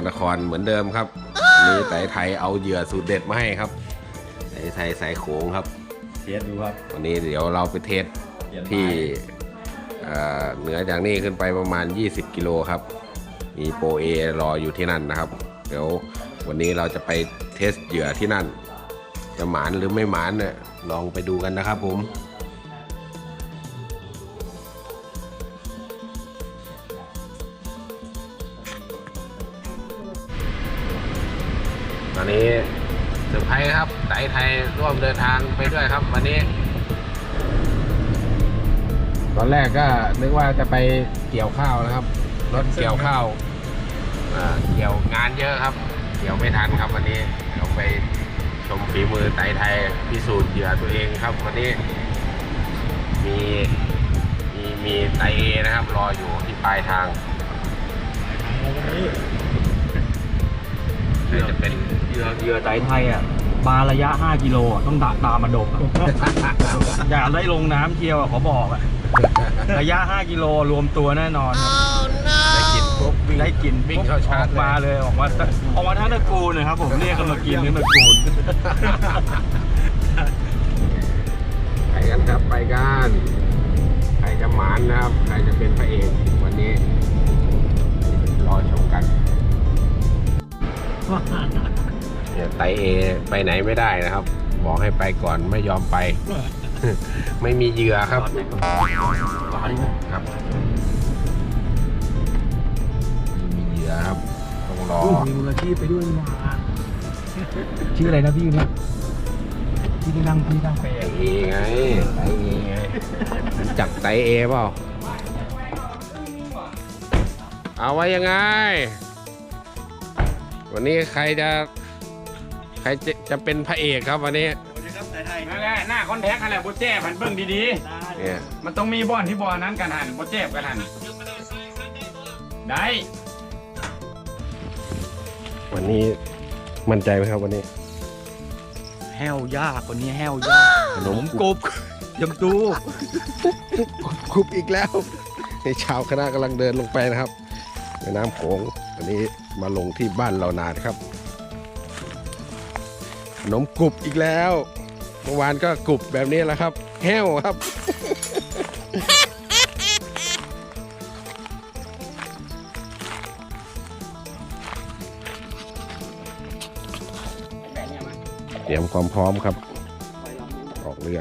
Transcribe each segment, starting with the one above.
ลนครเหมือนเดิมครับวันนี้ไต่ไทยเอาเหยื่อสูตรเด็ดมาให้ครับไต่ไทยสายโขงครับเทสดูครับวันนี้เดี๋ยวเราไปเทสที่เอ่อเหนือจากนี้ขึ้นไปประมาณ 20 กิโลครับ มีโปรเอรออยู่ที่นั่นนะครับ เดี๋ยววันนี้เราจะไปเทสเหยื่อที่นั่น จะหมานหรือไม่หมานเนี่ยลองไปดูกันนะครับผม ตอนนี้เซอร์ไพรส์ครับไต่ไทยร่วมเดินทางไปด้วยครับ วันนี้ ตอนแรกก็นึกว่าจะไปเกี่ยวข้าวนะครับ รถเกี่ยวข้าวอ่าเกี่ยวงานเยอะครับ เกี่ยวไม่ทันครับวันนี้เราไปชมฝีมือไต่ไทยพิสูจน์เหยื่อตัวเองครับ วันนี้ มีมีมีไตเอนะครับ รออยู่ที่ปลายทาง จะเป็นเหยื่อเหยื่อไตไทยอะปลาระยะ 5 กิโลอะต้องดักตามมาดกอะอย่าได้ลงน้ำเที่ยวอะขอบอกอะระยะ 5 กิโลรวมตัวแน่นอนได้กินปุ๊บวิ่งได้กินวิ่งเข้าชาร์จออกมาเลยออกมาออกมาทั้งตระกูลเลยครับผมเรียกกันมากินทั้งตระกูลไปกันครับไปกันใครจะหมานนะครับใครจะเป็นพระเอก เนี่ยไตเอไปไหนไม่ได้นะครับ บอกให้ไปก่อนไม่ยอมไป ไม่มีเหยื่อครับครับไม่มีเหยื่อครับต้องรอมีมืออาชีพไปด้วยมาชื่ออะไรนะพี่เนี่ยที่ที่นั่งที่นั่งเปไตเอไงไตเอไงรู้จักไตเอเปล่าเอาไว้ยังไง วันนี้ใครจะใครจะจะเป็นพระเอกครับวันนี้นั่นแหละหน้าคอนแทคนั่นแหละโบเจ็บหันเบิ่งดีเนี่ยๆ มันต้องมีบอลที่บอลนั้นกันหันโบเจ็บกันหันได้วันนี้มั่นใจไหมครับวันนี้แห้วยากคนนี้แห้วยากขนมกบยังดูคุบอีกแล้วในชาวคณะกำลังเดินลงไปนะครับในน้ำโขงวันนี้มาลงที่บ้านเรานานะครับข นมกรุบอีกแล้วเมื่อวานก็กรุบแบบนี้แหละครับ แห้วครับ เตรียมความพร้อมครับ ออกเรือ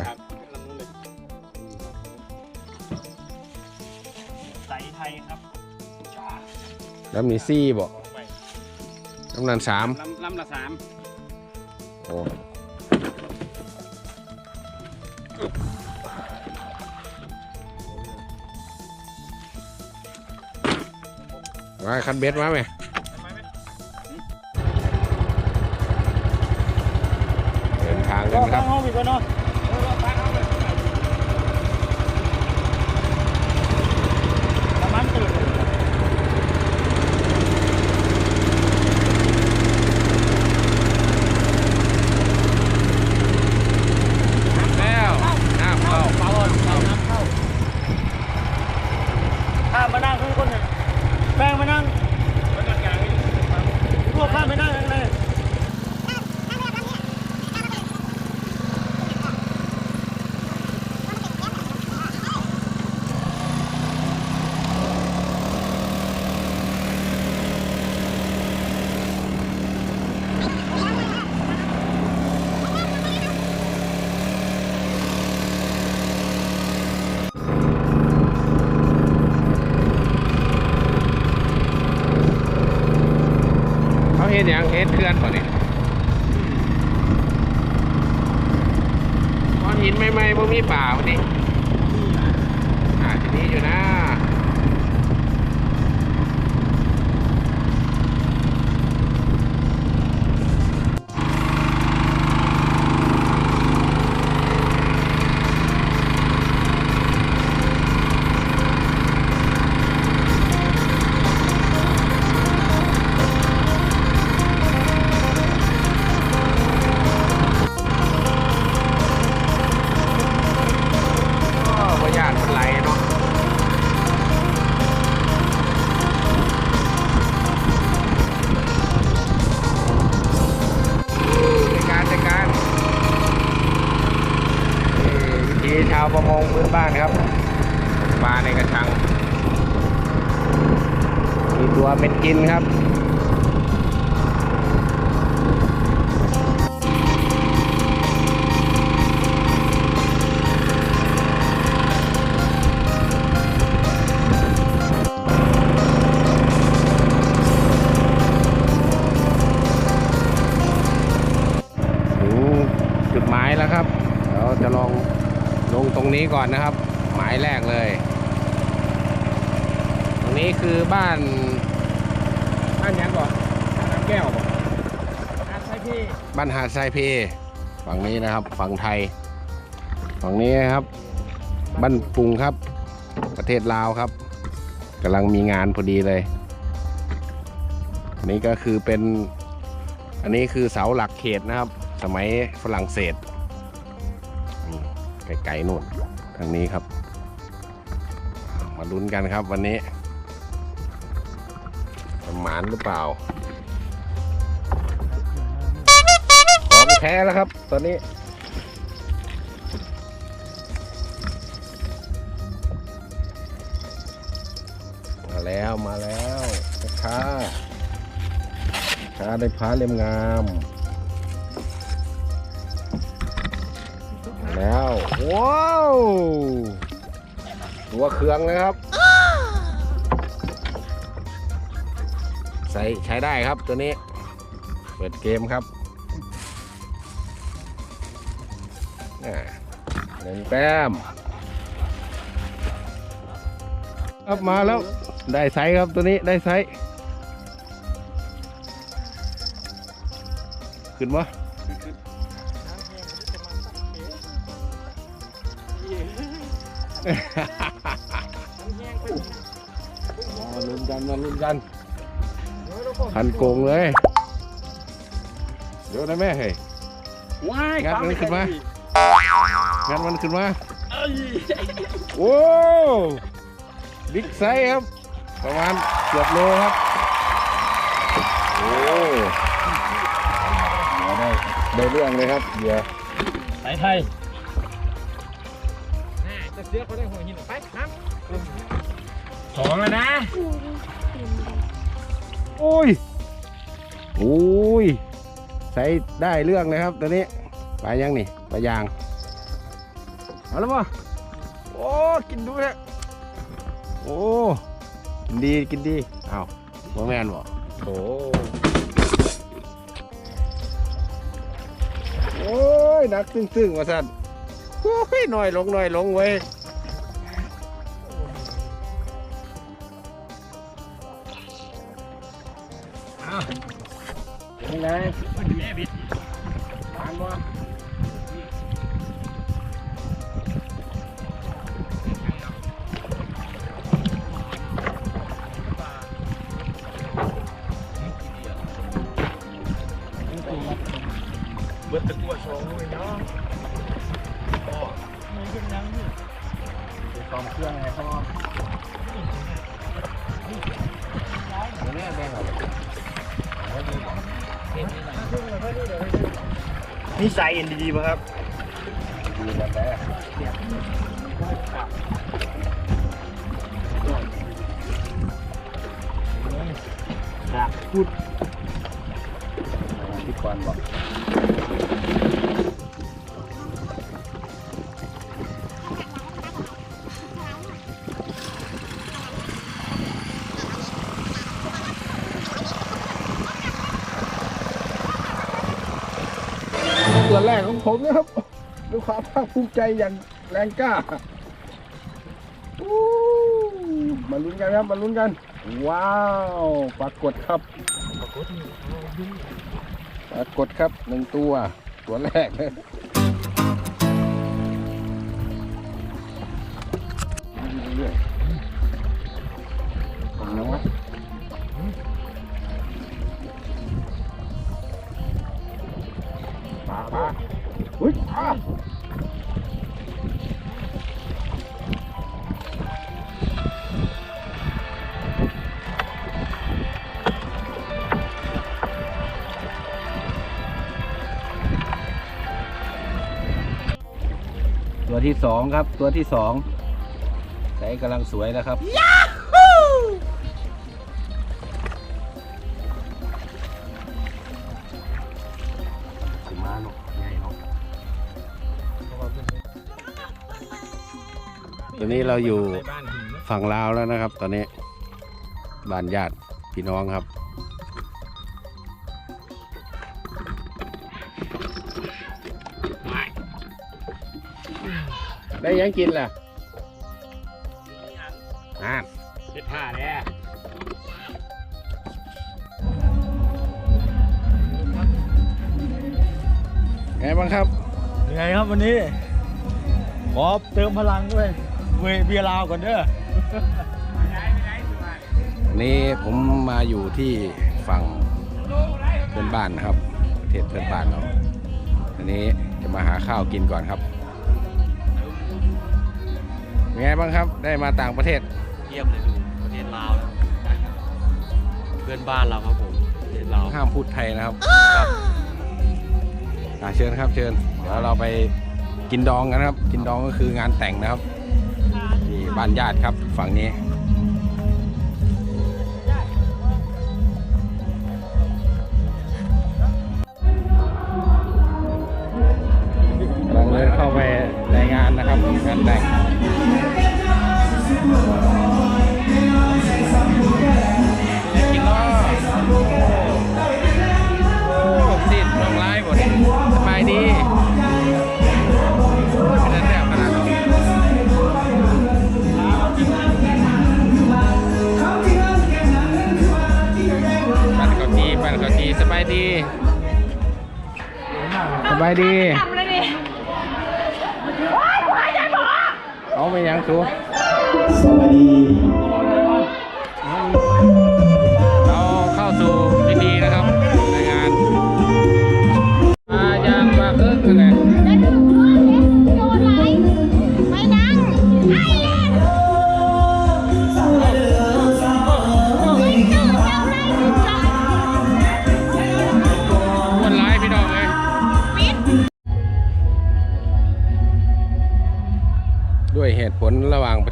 ไตไทยครับแล้วมีซี่บอกน้ำนันสามลำลำละสาม โอ้มาคันเบ็ดมาไหมเดินทางกันครับ ห้องอีกแล้วเนาะประมาณตื่น แล้วน้ำเข้า เปล่าเปล่าน้ำเข้าข้ามมานั่งข้างคนหนึ่งแป้งมานั่งพวกข้ามไปนั่งข้างใน เขาเห็นอย่างเห็นเคลื่อนป่ะเนี่ยก้อนหินใหม่ๆพวกมีป่าวันนี้อาจจะมีอยู่นะ กินครับถึงจุดหมายแล้วครับเราจะลองลงตรงนี้ก่อนนะครับ หมายแรกเลย ตรงนี้คือบ้าน บ้านยังก่อนน้ำแก้วบ่อาใช่พี่บ้านหาดทรายเพฝั่งนี้นะครับ ฝั่งไทย ฝั่งนี้นะครับ บ้านปุงครับ ประเทศลาวครับกำลังมีงานพอดีเลยนี่ก็คือเป็น อันนี้คือเสาหลักเขตนะครับ สมัยฝรั่งเศสไกลๆนู่นทางนี้ครับ มาลุ้นกันครับวันนี้ หมานหรือเปล่าของแท้แล้วครับ ตอนนี้ มาแล้วมาแล้วค้าค้าได้พ้าเล่มงามมาแล้ว ว้าว ตัวเครื่องเลยครับ ใส่ใช้ได้ครับตัวนี้ เปิดเกมครับอ่าหนึ่งแต้มครับมาแล้วได้ไซส์ครับตัวนี้ได้ไซส์ขึ้นวะมาลุ้นกันมาลุ้นกัน พันโกงเลย เดี๋ยวนะแม่เฮ้ย ว้ายงัดมันขึ้นมา งั้นมันขึ้นมา เอ้ยโอ้บิ๊กไซส์ครับ ประมาณเกือบโลครับ โอ้ได้ได้เรื่องเลยครับเดี๋ยวสายไทยจะเสียเขาได้หัวหินไปครับสองแล้วนะ โอ้ยโอ้ยใส่ได้เรื่องเลยครับตัวนี้ปลายังนี่ปลายางเอาแล้วป่ะโอ้กินดูเนะโอ้กินดีกินดีเอาบ่แมนบ่โอ้โอ้ยหนักตึงๆว่าสั่นโอ้ยหน่อยลงหน่อยลงเว้ย ยังไงแม่บิดผ่านบ่ นี่ใส่เอ็นดีๆป่ะครับดีแบบแม่ดักพูดที่ควานบอก ผมนะครับด้วยความภาคภูมิใจอย่างแรงกล้ามาลุ้นกันครับมาลุ้นกัน ว้าวปรากฏครับปรากฏครับหนึ่งตัว ตัวแรก ที่สองครับ ตัวที่สองไซส์กำลังสวยแล้วครับตอนนี้เราอยู่ฝั่งลาวแล้วนะครับ ตอนนี้บ้านญาติพี่น้องครับ ได้ยังกินล่ะอ่าเจ็ดห้าเนี่ยไงบ้างครับยังไงครับวันนี้ขอเติมพลังด้วยเวเบียร์ลาวก่อนเด้อวันนี้ผมมาอยู่ที่ฝั่งเพื่อนบ้านนะครับประเทศเพื่อนบ้านเราอันนี้จะมาหาข้าวกินก่อนครับ เป็นไงบ้างครับได้มาต่างประเทศ เยี่ยมเลยดูประเทศลาวนะเพื่อนบ้านเราครับผมประเทศลาวห้ามพูดไทยนะครับอะเชิญครับเชิญเดี๋ยวเราไปกินดองกันนะครับ กินดองก็คืองานแต่งนะครับนี่บ้านญาติครับฝั่งนี้กำลังเดินเข้าไปในงานนะครับงานแต่งาวจีสบายดีสบายดีทำเลยดิเอาไปยังสูเรา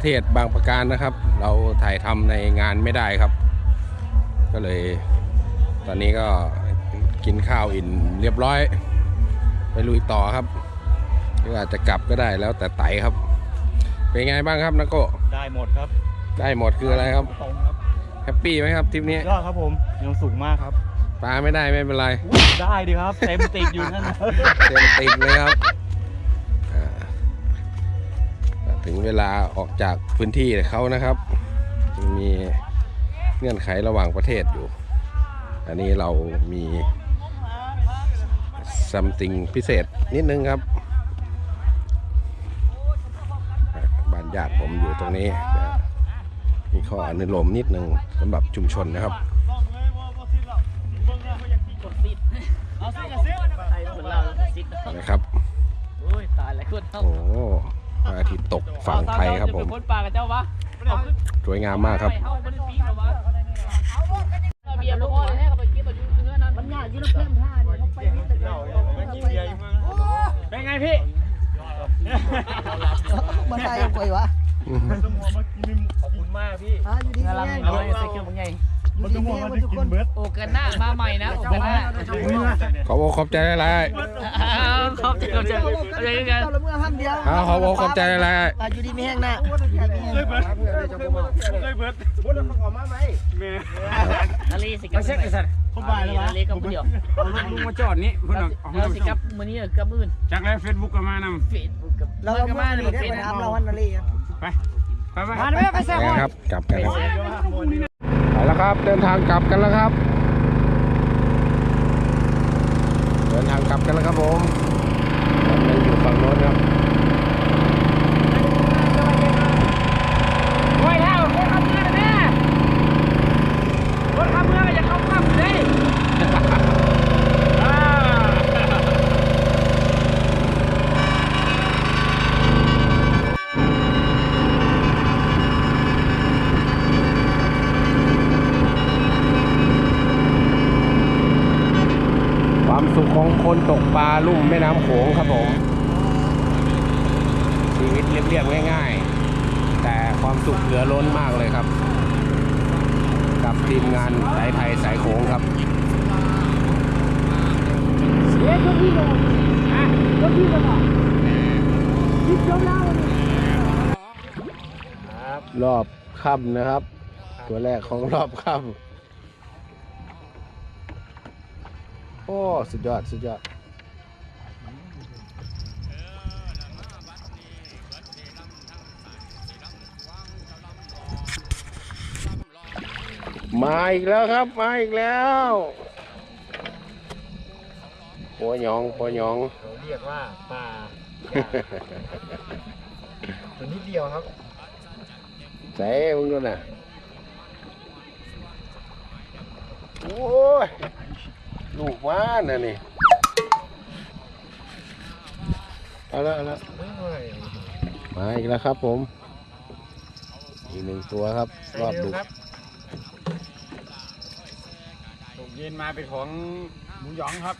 เทศบางประการนะครับ เราถ่ายทำในงานไม่ได้ครับ ก็เลย ตอนนี้ก็กินข้าวอิ่นเรียบร้อย ไปลุยต่อครับหรืออาจจะกลับก็ได้แล้วแต่ไตครับ เป็นไงบ้างครับนักโกได้หมดครับ ได้หมดคืออะไรครับตรงครับแฮปปี้ไหมครับทริปนี้ยอดครับผมยังสูงมากครับปลาไม่ได้ไม่เป็นไร ได้ดีครับ เต็มติดอยู่นั่นนะเต็มติดเลยครับ ถึงเวลาออกจากพื้นที่เขานะครับ มีเงื่อนไขระหว่างประเทศอยู่ อันนี้เรามี something พิเศษนิดนึงครับบ้านญาติผมอยู่ตรงนี้ มีข้ออนุโลมนิดนึงสำหรับชุมชนนะครับนะครับโอ้ ยตายแล้วคนเท่าโอ้โหพระอาทิตย์ตกฝั่งไทยครับผมจะเป็นคนป่ากับเจ้าวะเอาขึ้นสวยงามมากครับไปเฮาบ่ได้ปีกหรอวะเอาเบียร์ลูกอ้อนให้เขาไปกินมาอยู่เนื้อนั้นมันยากอยู่แล้วเพิ่มท่าเนี่ยเขาไปนิดเดียวเป็นไงพี่ มาตายยังไงวะขอบคุณมากพี่อ่าอยู่ดีกำลังแม่น้อยใส่เครื่องมันใหญ่อยู่ดีแม่หมดทุกคนโอ้เกินหน้ามาใหม่นะโอ้เกินหน้าขอบอกขอบใจหลายอ้าวขอบใจขอบใจขอบใจกันเจ้าละเมื่อห้ามเดียวๆอ้าวขอบอกขอบใจหลายอ่าอยู่ดีไม่แห้งหน้าอยู่ดีไม่แห้งนาลีสิกับไม่ใช่ไอ้สัตว์ผมบ่ายแล้ววะนาลีกับคนเดียวเอารถลุงมาจอดนี่เพื่อนเอาเอาเราเราสิกับมื้อนี้กับมื้ออื่นจากแล้วเฟซบุ๊กก็มานำเฟซบุ๊กกับเราเมื่อเมื่มาอเนี่ยนี้มันได้เป็นไปถามเราวันนาลีครับไปไปไปมาเลยไปๆแซ่ไปครับกลับกันครับ ไปแล้วครับ เดินทางกลับกันแล้วครับ เดินทางกลับกันแล้วครับผมมันอยู่ฝั่งโน้นครับ โอ้ยแล้วรถขับเมื่อนะแม่รถขับเมื่ออย่าเข้าข้ามเลย ความสุ ขของคนตกปลาลุ่มแม่น้ำโขงครับผมชีชีวิตเรียบๆง่าย ๆ แต่ความสุขเหลือล้นมากเลยครับ กับทีมงานสายไทยสายโค้งครับเอ๊ะยกพี่ลงอะยกพี่ลงอะยิบยกแล้ววันนี้รอบค่ำนะครับ ตัวแรกของรอบค่ำ โอ้ สุดยอด สุดยอดมาอีกแล้วครับ มาอีกแล้วปอหยองปอหยองเขาเรียกว่าปลาตัวนิดเดียวครับใส่มึงดูน่ะโอ้ย ลูกว่านน่ะนี่เอาละเอาละมาอีกแล้วครับผม อีกหนึ่งตัวครับ รอบดึกตกเย็นมาเป็นของหมูหยองครับ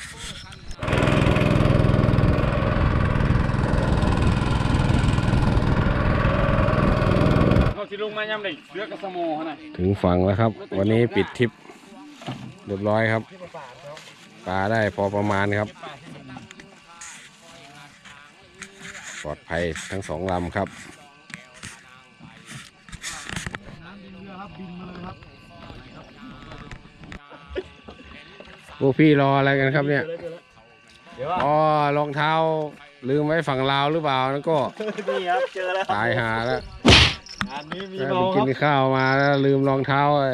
เขาสิลงมาย่ำได้เลือกกระสโมขนาดถึงฝั่งแล้วครับ วันนี้ปิดทริปเรียบร้อยครับ ปลาได้พอประมาณครับ ปลอดภัยทั้งสองลำครับพวกพี่รออะไรกันครับเนี่ยเดี๋ยวว่าอ๋อรองเท้าลืมไว้ฝั่งลาวหรือเปล่านั่นก็นี่ครับเจอแล้วตายหาแล้วงานนี้มีไปเมาคกิรับนข้าวมาแล้วลืมรองเท้าไอ้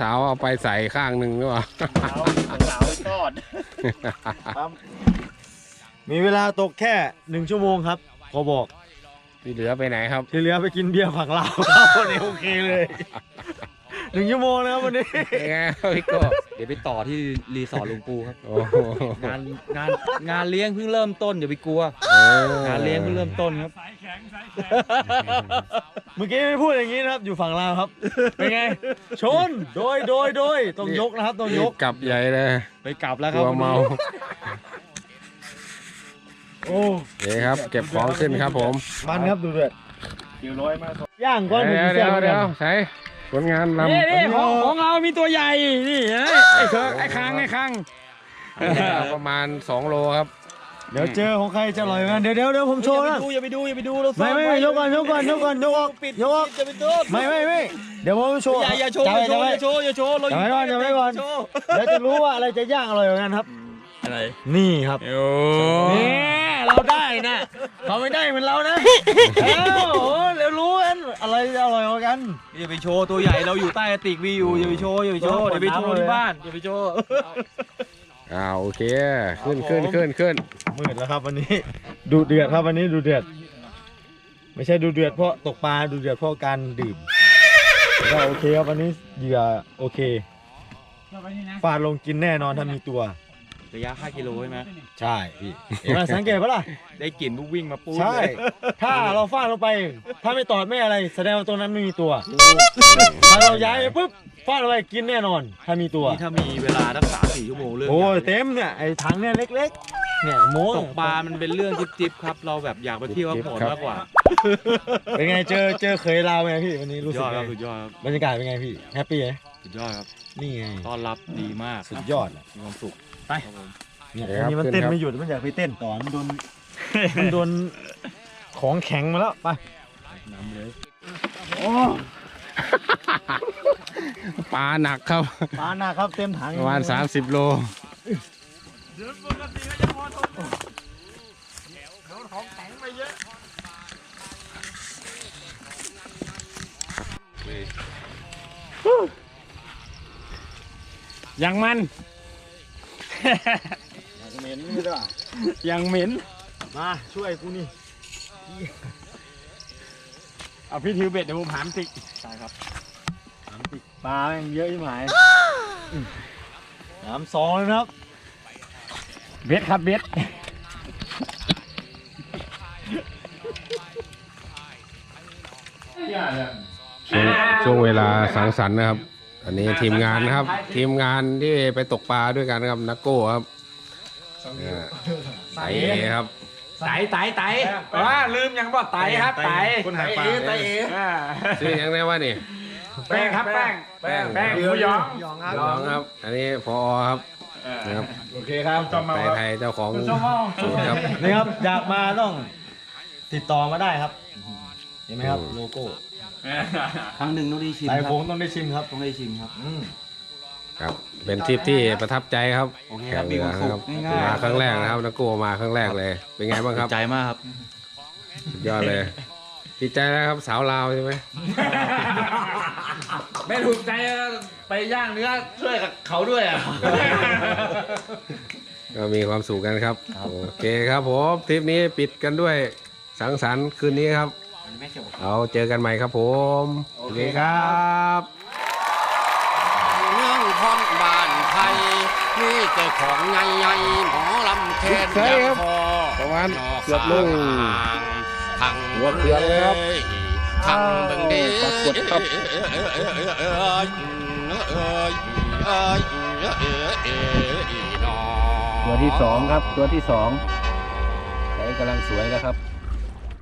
สาวๆเอาไปใส่ข้างหนึ่งหรือเปล่า มีเวลาตกแค่หนึ่งชั่วโมงครับเขาบอกที่เหลือไปไหนครับที่เหลือไปกินเบียร์ฝั่งลาวครับวันนี้โอเคเลยหนึ่งชั่วโมงนะครับวันนี้ยังไงครับพี่โก้เดี๋ยวไปต่อที่รีสอร์ทลุงปูครับโอ้โหงานงานงานเลี้ยงเพิ่งเริ่มต้นอย่าไปกลัวเอองานเลี้ยงเพิ่งเริ่มต้นครับ เมื่อกี้ไม่พูดอย่างนี้นะครับอยู่ฝั่งลาวครับ เป็นไง ชน โดยโดยโดยต้องยกนะครับต้องยกกลับใหญ่เลยไปกลับแล้วคกรับลัวเมาโอ้โอเคครับ เก็บของขึ้นครับผมมันครับดูเดือดคิวร้อยมาย่างก้อนหมูเดี๋ยวแซ่เดี๋ยวบเดี๋ยวใส่ผลงานลำนี่นี่ของของเรามีตัวใหญ่นี่เห็นไหมไอ้เคิร์กไอ้ค้างไอ้ค้างประมาณ 2 โลครับ เดี๋ยวเจอของใครจะอร่อยกันเดี๋ยวเดี๋ยวเดี๋ยวผมโชว์นะอย่าไปดูอย่าไปดูเราไม่ไม่ไม่ยกก่อนยกก่อนยกก่อนยกออกปิดยกออกจะไปดูไม่ไม่ไม่เดี๋ยวผมโชว์อย่าอย่าโชว์อย่าโชว์อย่าโชว์อย่าโชว์เราจับไว้ก่อนจับไว้ก่อนโชว์เดี๋ยวจะรู้ว่าอะไรจะย่างอร่อยกว่ากันครับอะไรนี่ครับโอ้นี่เราได้นะเขาไม่ได้เหมือนเรานะเอ้าเดี๋ยวรู้กันอะไรจะอร่อยกว่ากันอย่าไปโชว์ตัวใหญ่เราอยู่ใต้กระติกวีอยู่อย่าไปโชว์อย่าไปโชว์อย่าไปโชว์ที่บ้านอย่าไปโชว์อ่าโอเคขึ้นขึ้นขึ้นขึ้น มืดแล้วครับ วันนี้ดูเดือดครับวันนี้ดูเดือด ไม่ใช่ดูเดือดเพราะตกปลาดูเดือดเพราะการดื่มก็โอเคครับวันนี้เหยื่อโอเคฟาดลงกินแน่นอนถ้ามีตัว ระยะ 5 กิโลใช่ไหมใช่พี่เห็นไหมสังเกตปะล่ะได้กลิ่นปุ๊บวิ่งมาปุ๊บใช่เลยถ้าเราฟาดลงไป ถ้าไม่ตอดไม่อะไร แสดงว่าตัวนั้นไม่มีตัวถ้าเราย้ายไปปุ๊บฟาดลงไปกินแน่นอน ถ้ามีตัวนี่ถ้ามีเวลาตั้งสามสี่ชั่วโมงเรื่องโอ้ยใหญ่เต็มเนี่ยไอ้ถังเนี่ยเล็ก ๆ เนี่ยโม้ตกปลา มันเป็นเรื่องจิ๊บๆครับ เราแบบอยากไปเที่ยวพักผ่อนมากกว่าเป็นไงเจอเจอเคยลาวไหมพี่วันนี้สุรู้ดสึยกอดไงครับสุดยอดครับบรรยากาศเป็นไงพี่แฮปปี้ไหมสุดยอดครับนี่ไงต้อนรับดีมากสุดยอดอะมีความสุขเนี่ยโอเคครับอันนี้มันขึ้นเต้นครับไม่หยุดมันอยากไปเต้นต่อมันโดนมันโดนของแข็งมาแล้วไปน้ำเลยปลาหนักครับปลาหนักครับเต็มถังประมาณ30 โล ยังมันเหม็นไม่ได้ยังเหม็น มาช่วยกูนี่ เอาพี่ถือเบ็ดเดี๋ยวผมหามติกปลาแม่งเยอะยิ่งหายสามสองเลยนะครับ เบ็ดครับเบ็ดช่วงช่วงเวลาสังสรรค์นะครับ อันนี้ทีมงานนะครับ ทีมงานที่ไปตกปลาด้วยกันนะครับนักโก้ครับเออสายเอครับสไต่ไต่ไต่อ่าลืมยังบ่ไตครับไตคนหาปลาไตเออ่าซื้อยังไงวะนี่แป้งครับแป้งแป้งแป้งหมูหยองหยองครับน้องครับอันนี้พอครับ นะครับโอเคครับจอมมาไต่ไทยเจ้าของสูตรครับ นี่ครับอยากมาต้องติดต่อมาได้ครับ เห็นไหมครับโลโก้ครั้งหนึ่งต้องได้ชิมไต่ครับโค้งต้องได้ชิมครับ ต้องได้ชิมครับครับ เป็นทริปที่ประทับใจครับโอเคแข่ครับงมีเรือความสุครัขบง่ายๆ มาครั้งแรกนะครับนักโก้มาครั้งแรกเลย เป็นไงบ้างครับใจมากครับ สุดยอดเลยดีใจแล้วครับสาวลาวใช่ไหม ไม่ถูกใจไปย่างเนื้อช่วยกับเขาด้วยอะ ก็มีความสุขกันครับ โอเคครับผมทริปนี้ปิดกันด้วยสังสรรค์คืนนี้ครับ เอาเจอกันใหม่ครับผมโอเคครับเมืองพรบ้านไทยมีแต่ของใหญ่ๆหมอลำแคนใช่ครับพอประมาณนอกเกือบโลทางหัวเขื่อนเลยครับ ทางเบิ่งเด้ปรากฏครับตัวที่สองครับ ตัวที่สองใช้กำลังสวยแล้วครับ